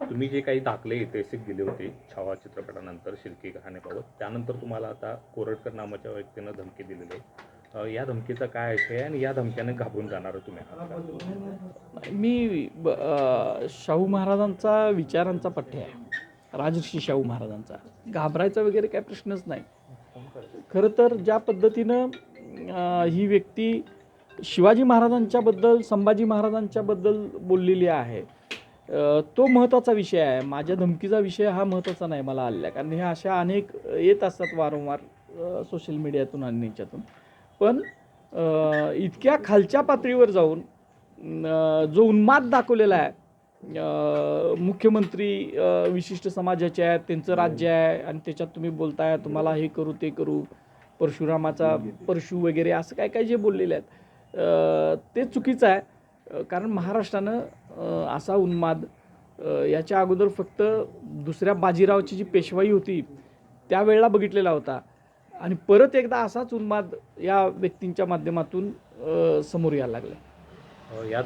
तुम्ही जे काही दाखले ऐतिहासिक दिले होते छावा चित्रपटानंतर शिर्की कहाण्याबाबत त्यानंतर तुम्हाला आता कोरटकर नावाच्या व्यक्तीनं धमकी दिलेली आहे. या धमकीचा काय आशय आहे आणि या धमक्याने घाबरून जाणार तुम्ही मी ब- शाहू महाराजांचा विचारांचा पठ्य आहे. राजर्षी शाहू महाराजांचा. घाबरायचा वगैरे काय प्रश्नच नाही. खरं तर ज्या पद्धतीनं ही व्यक्ती शिवाजी महाराजांच्याबद्दल संभाजी महाराजांच्याबद्दल बोललेली आहे तो महत्त्वाचा विषय आहे. माझ्या धमकीचा विषय हा महत्त्वाचा नाही मला आलेला. कारण ह्या अशा अनेक येत असतात वारंवार सोशल मीडियातून आणि याच्यातून. पण इतक्या खालच्या पातळीवर जाऊन जो उन्माद दाखवलेला आहे मुख्यमंत्री विशिष्ट समाजाचे आहेत त्यांचं राज्य आहे आणि त्याच्यात तुम्ही बोलताय तुम्हाला हे करू ते करू परशुरामाचा परशु वगैरे असं काय काय जे बोललेले आहेत ते चुकीचं आहे. कारण महाराष्ट्रानं असा उन्माद याच्या अगोदर फक्त दुसऱ्या बाजीरावची जी पेशवाई होती त्यावेळेला बघितलेला होता. आणि परत एकदा असाच उन्माद या व्यक्तींच्या माध्यमातून समोर यायला लागला. या